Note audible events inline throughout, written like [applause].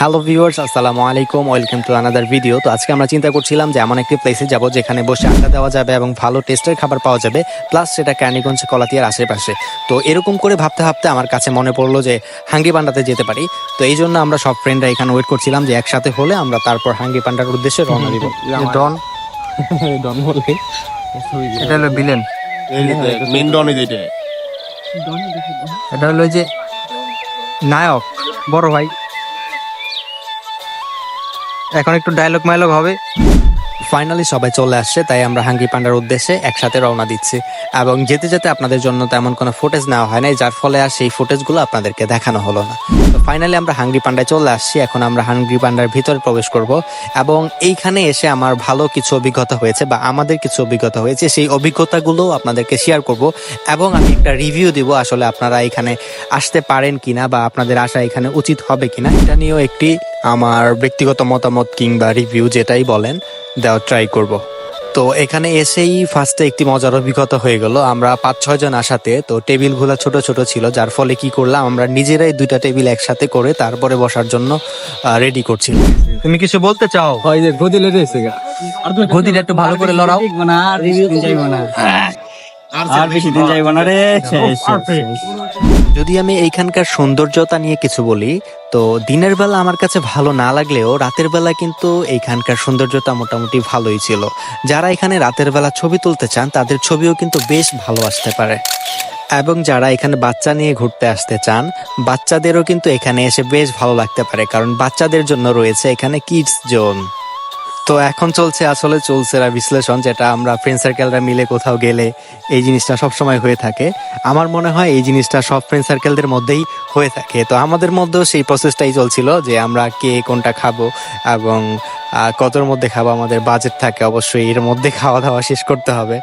Hello viewers আসসালামু আলাইকুম welcome to another video তো আজকে আমরা চিন্তা করছিলাম যে এমন একটি প্লেসে যাব যেখানে বসে আড্ডা দেওয়া যাবে এবং ভালো টেস্টের খাবার পাওয়া যাবে প্লাস সেটা ক্যানিগঞ্জ কলাতিয়ার আশেপাশে। তো এরকম করে ভাবতে ভাবতে আমার কাছে মনে পড়ল যে হাঙ্গি পান্ডাতে যেতে পারি। তো এই জন্য আমরা সব ফ্রেন্ডরা এখানে ওয়েট করছিলাম যে একসাথে হলে আমরা তারপর হাঙ্গি পান্ডার উদ্দেশ্যে রওনা দিব। ডন। [laughs] ডন বলে এটা হলো বিলেন মেন ডন এটা। হলো যে নায়ক বড় ভাই। এখন একটু ডায়লগ মাইলগ হবে। ফাইনালি সবাই চলে আসছে, তাই আমরা হাঙ্গি পান্ডার উদ্দেশ্যে একসাথে রওনা দিচ্ছি। এবং যেতে যেতে আপনাদের জন্য তেমন কোনো ফুটেজ নেওয়া হয় নাই, যার ফলে আর সেই ফুটেজগুলো আপনাদেরকে দেখানো হলো না। তো ফাইনালি আমরা হাঙ্গি পান্ডায় চলে আসছি, এখন আমরা হাঙ্গি পান্ডার ভিতরে প্রবেশ করব। এবং এইখানে এসে আমার ভালো কিছু অভিজ্ঞতা হয়েছে, বা আমাদের কিছু অভিজ্ঞতা হয়েছে, সেই অভিজ্ঞতাগুলো আপনাদেরকে শেয়ার করব। এবং আমি একটা রিভিউ দিব, আসলে আপনারা এখানে আসতে পারেন কিনা, বা আপনাদের আসা এখানে উচিত হবে কিনা, এটা নিয়েও একটি আমার ব্যক্তিগত মতামত কিংবা রিভিউ যেটাই বলেন দেওয়ার ট্রাই করব। তো এখানে এসেই ফার্স্টে একটি মজার অভিজ্ঞতা হয়ে গেল। আমরা পাঁচ ছয় জন আসাতে তো টেবিলগুলো ছোট ছোট ছিল যার ফলে কি করলাম আমরা নিজেরাই দুইটা টেবিল একসাথে করে তারপরে বসার জন্য রেডি করছিলাম তুমি কিছু বলতে চাও? ওই যে গদি গদিটা একটু ভালো করে লড়াও। না। আর বেশি দিন যাইবো না। আর বেশি দিন যাইবো না। রে। যদি আমি এইখানকার সৌন্দর্যতা নিয়ে কিছু বলি, তো দিনের বেলা আমার কাছে ভালো না লাগলেও রাতের বেলা কিন্তু এইখানকার সৌন্দর্যতা মোটামুটি ভালোই ছিল। যারা এখানে রাতের বেলা ছবি তুলতে চান, তাদের ছবিও কিন্তু বেশ ভালো আসতে পারে। এবং যারা এখানে বাচ্চা নিয়ে ঘুরতে আসতে চান, বাচ্চাদেরও কিন্তু এখানে এসে বেশ ভালো লাগতে পারে, কারণ বাচ্চাদের জন্য রয়েছে এখানে কিডস জোন তো এখন চলছে আসলে চলছে বিশ্লেষণ, যেটা আমরা ফ্রেন্ড সার্কেলরা মিলে কোথাও গেলে এই জিনিসটা সবসময় হয়ে থাকে। আমার মনে হয় এই জিনিসটা সব ফ্রেন্ড সার্কেলদের মধ্যেই হয়ে থাকে। তো আমাদের মধ্যেও সেই প্রসেসটাই চলছিল যে আমরা কে কোনটা খাব এবং কতর মধ্যে খাব আমাদের বাজেট থাকে অবশ্যই এর মধ্যে খাওয়া দাওয়া শেষ করতে হবে।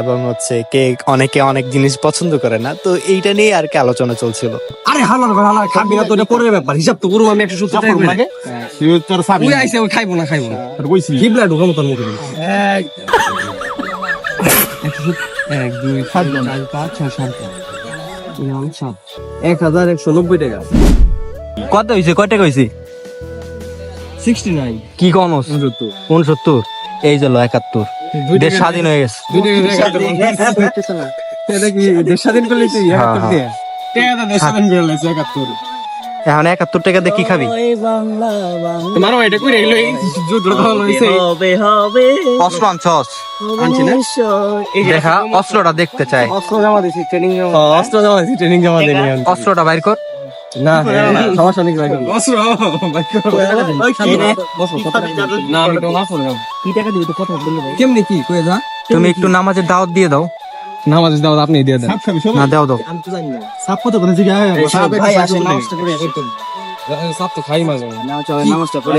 এবং হচ্ছে কে অনেকে অনেক জিনিস পছন্দ করে না তো এইটা নিয়ে আর কি আলোচনা চলছিল। আরে হালার ঘর হালার খাবি না তো এটা পরের ব্যাপার। হিসাব তো করব আমি একশো সত্তর টাকা করে। তোর সাবি ওই আইসে ওই খাইবো না খাইবো না। তোর কইছি কিবলা ঢুকামো তোর মুখে এক। দুই সাত চার পাঁচ ছয় সাত আট, সাত। এক হাজার একশো নব্বই টাকা। কত হয়েছে কয় টাকা হয়েছে সিক্সটি নাইন। কি কোন উনসত্তর। এই যে একাত্তর। দেশ স্বাধীন হয়ে গেছে। দেশ স্বাধীন করলে হ্যাঁ, একাত্তর করে লাইছে একাত্তর। এখন একাত্তর টাকা দিয়ে কি খাবি? তোমার এটা হইছে হবে হবে অস্ত্র আনছস আনছি না? দেখা অস্ত্রটা দেখতে চাই। অস্ত্র জমা দিছি ট্রেনিং জমা অস্ত্র জমা দিছি ট্রেনিং জমা দেনি অস্ত্রটা বাইর কর। না সমস্যা নেই অস্ত্র না আমি তো না কি টাকা দিবি? তো কথা বললে ভাই। কেমনি কি? কই যা। তুমি একটু নামাজের দাওয়াত দিয়ে দাও। নামাজ দাও আপনি দিয়ে দেন। সাপ না দাও দাও। আমি তো জানি না। সাপ কত করে? জিগা সাপ ভাই আসে নামাজটা করে একদম সব তো খাই মাঝে নামাজটা করে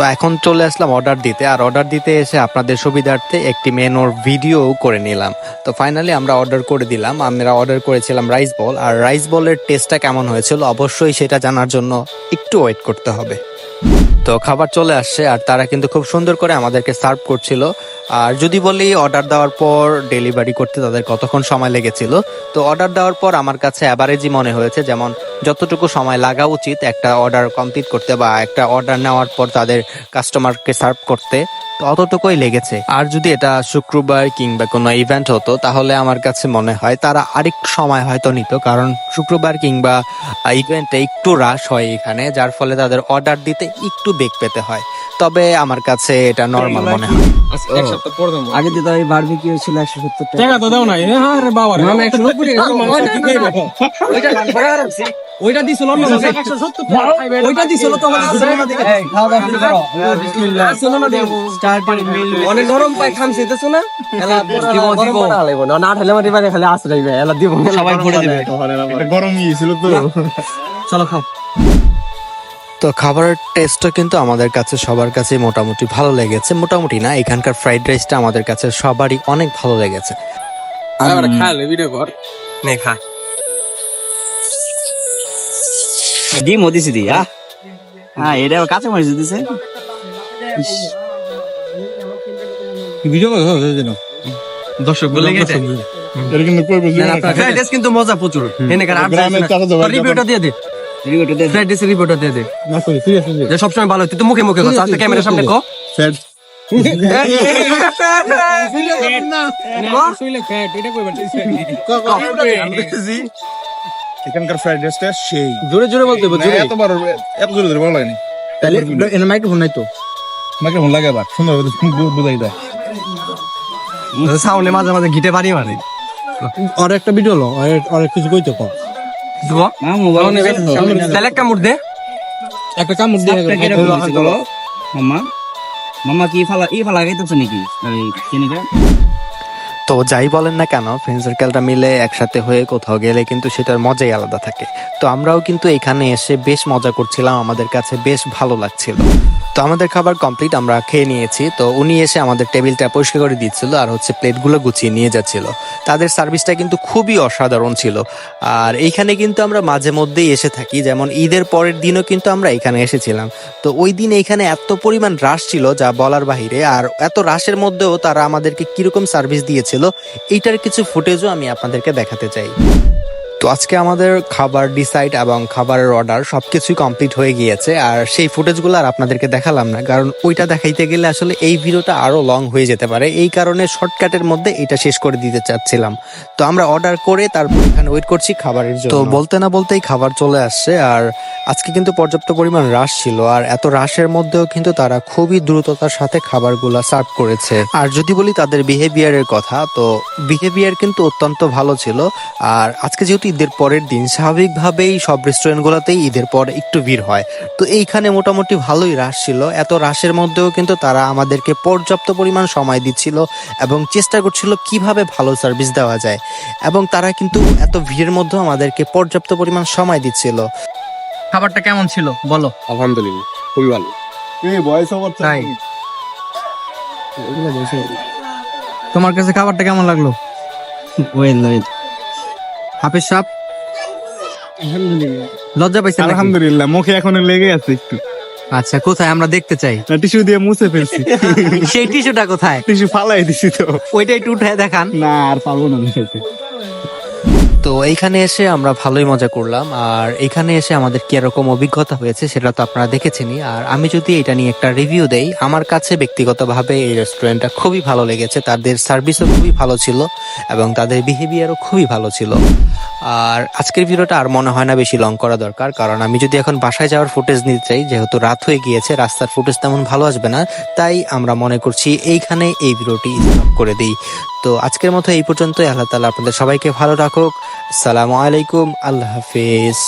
তো এখন চলে আসলাম অর্ডার দিতে। আর অর্ডার দিতে এসে আপনাদের সুবিধার্থে একটি মেনুর ভিডিও করে নিলাম। তো ফাইনালি আমরা অর্ডার করে দিলাম। আমরা অর্ডার করেছিলাম রাইস বল আর রাইস বলের টেস্টটা কেমন হয়েছিল? অবশ্যই সেটা জানার জন্য একটু ওয়েট করতে হবে। তো খাবার চলে আসছে আর তারা কিন্তু খুব সুন্দর করে আমাদেরকে সার্ভ করছিল। আর যদি বলি অর্ডার দেওয়ার পর ডেলিভারি করতে তাদের কতক্ষণ সময় লেগেছিল, তো অর্ডার দেওয়ার পর আমার কাছে অ্যাভারেজই মনে হয়েছে যেমন যতটুকু সময় লাগা উচিত একটা অর্ডার কমপ্লিট করতে বা একটা অর্ডার নেওয়ার পর তাদের কাস্টমারকে সার্ভ করতে। তো অতটুকুই লেগেছে আর যদি এটা শুক্রবার কিংবা কোনো ইভেন্ট হতো তাহলে আমার কাছে মনে হয় তারা আরেকটু সময় হয়তো নিত কারণ শুক্রবার কিংবা ইভেন্টে একটু রাশ হয় এখানে যার ফলে তাদের অর্ডার দিতে একটু বেগ পেতে হয় তবে আমার কাছে এটা নর্মাল মনে হয় এক সপ্তাহ পর দেবো আগে দিতে ওই বারবিকিউ ছিল একশো সত্তর টাকা টাকা তো দাও না আরে বাবা একশো নব্বই টাকা ওইটা দিছিল অন্য ওইটা দিছিল তো দেখো। স্টার্টিং মিল অনেক গরম খামছে দেখছ না? এলা দিব দিব না ঠালে মাটি পারে খালি আসরাইবে এলা দিব সবাই ভরে দিবে। এটা গরম গিয়েছিল তো। চলো খাও। তো খাবারের টেস্টও কিন্তু আমাদের কাছে সবার কাছে মোটামুটি ভালো লেগেছে। মোটামুটি না এখানকার ফ্রাইড রাইসটা আমাদের কাছে সবারই অনেক ভালো লেগেছে। আরে খালে ভিডিও কর। নে খা। ডিম দিছি দি আহ হ্যাঁ এটা আবার কাঁচা মরিচ দিছে ভিডিও কর যেন। দর্শক বলে গেছে? এটা কিন্তু কই বুঝি কিন্তু মজা প্রচুর। এনে কার গ্রামের রিভিউটা দিয়ে দে। ফ্রাইড রাইসের রিপোর্টটা দিয়ে দে। না করি ঠিক আছে যে সবসময় ভালো তুই তো মুখে মুখে কথা ক্যামেরার সামনে কো। এখানকার ফ্রাইড রাইসটা সেই। জোরে জোরে বলতে হবে জোরে। এতবার এত জোরে জোরে বলা হয়নি তাহলে এনে মাইক্রোফোন নাই তো। মন লাগে আবার সুন্দর বুঝাই দেয়। সাউন্ডে মাঝে মাঝে ঘিটে বাড়ি মারে। আর একটা ভিডিও লো আর কিছু কইতে দুয়া তাহলে একটা মুড় দে। একটা কামড় দিয়ে মামা? মামা কি ফালা ই ফালা গাইতেছে নাকি? চিনিটা তো যাই বলেন না কেন ফ্রেন্ড সার্কেলটা মিলে একসাথে হয়ে কোথাও গেলে কিন্তু সেটার মজাই আলাদা থাকে। তো আমরাও কিন্তু এখানে এসে বেশ মজা করছিলাম, আমাদের কাছে বেশ ভালো লাগছিল। তো আমাদের খাবার কমপ্লিট আমরা খেয়ে নিয়েছি, তো উনি এসে আমাদের টেবিলটা পরিষ্কার করে দিচ্ছিল আর হচ্ছে প্লেটগুলো গুছিয়ে নিয়ে যাচ্ছিল। তাদের সার্ভিসটা কিন্তু খুবই অসাধারণ ছিল। আর এইখানে কিন্তু আমরা মাঝে মধ্যেই এসে থাকি, যেমন ঈদের পরের দিনও কিন্তু আমরা এখানে এসেছিলাম। তো ওই দিন এখানে এত পরিমাণ রাশ ছিল যা বলার বাহিরে, আর এত রাশের মধ্যেও তারা আমাদেরকে কীরকম সার্ভিস এইটার কিছু ফুটেজও আমি আপনাদেরকে দেখাতে চাই। তো আজকে আমাদের খাবার ডিসাইড এবং খাবারের অর্ডার সবকিছুই কমপ্লিট হয়ে গিয়েছে, আর সেই ফুটেজগুলো আর আপনাদেরকে দেখালাম না, কারণ ওইটা দেখাইতে গেলে আসলে এই ভিডিওটা আরও লং হয়ে যেতে পারে। এই কারণে শর্টকাটের মধ্যে এটা শেষ করে দিতে চাচ্ছিলাম। তো আমরা অর্ডার করে তারপর এখানে ওয়েট করছি খাবারের জন্য। তো বলতে না বলতেই খাবার চলে আসছে, আর আজকে কিন্তু পর্যাপ্ত পরিমাণ রাশ ছিল, আর এত রাশের মধ্যেও কিন্তু তারা খুবই দ্রুততার সাথে খাবারগুলো সার্ভ করেছে। আর যদি বলি তাদের বিহেভিয়ারের কথা, তো বিহেভিয়ার কিন্তু অত্যন্ত ভালো ছিল, আর আজকে যেহেতু ঈদের পরের দিন স্বাভাবিকভাবেই সব রেস্টুরেন্টগুলোতেই ঈদের পর একটু ভিড় হয়। তো এইখানে মোটামুটি ভালোই রাশ ছিল। এত রাশের মধ্যেও কিন্তু তারা আমাদেরকে পর্যাপ্ত পরিমাণ সময় দিচ্ছিল এবং চেষ্টা করছিল কীভাবে ভালো সার্ভিস দেওয়া যায়। এবং তারা কিন্তু এত ভিড়ের মধ্যেও আমাদেরকে পর্যাপ্ত পরিমাণ সময় দিচ্ছিল। খাবারটা কেমন ছিল? বলো। আলহামদুলিল্লাহ খুবই ভালো। এই বয়স ওভার তাই? তোমার কাছে খাবারটা কেমন লাগল? Well well. হাফিজ সাহেব? লজ্জা পাইছেন নাকি? আলহামদুলিল্লাহ মুখে এখনও লেগে আছে একটু। আচ্ছা কোথায়? আমরা দেখতে চাই। টিস্যু দিয়ে মুছে ফেলছি। [laughs] সেই টিস্যুটা কোথায়? টিস্যু ফালাই দিছি তো। ওইটা একটু উঠে দেখান। না আর পারব না মুছাইতে তো এইখানে এসে আমরা ভালোই মজা করলাম। আর এখানে এসে আমাদের কি এরকম অভিজ্ঞতা হয়েছে সেটা তো আপনারা দেখেছেনই। আর আমি যদি এটা নিয়ে একটা রিভিউ দেই, আমার কাছে ব্যক্তিগতভাবে এই রেস্টুরেন্টটা খুবই ভালো লেগেছে। তাদের সার্ভিসও খুবই ভালো ছিল এবং তাদের বিহেভিয়ারও খুবই ভালো ছিল। আর আজকের ভিডিওটা আর মনে হয় না বেশি লং করা দরকার। কারণ আমি যদি এখন বাসায় যাওয়ার ফুটেজ নিতে চাই, যেহেতু রাত হয়ে গিয়েছে, রাস্তার ফুটেজ তেমন ভালো আসবে না। তাই আমরা মনে করছি এইখানে এই ভিডিওটি স্টপ করে দিই। তো আজকের মতো এই পর্যন্তই। আল্লাহ তালা আপনাদের সবাইকে ভালো রাখুক। সালামু আলাইকুম আল্লাহ হাফিজ।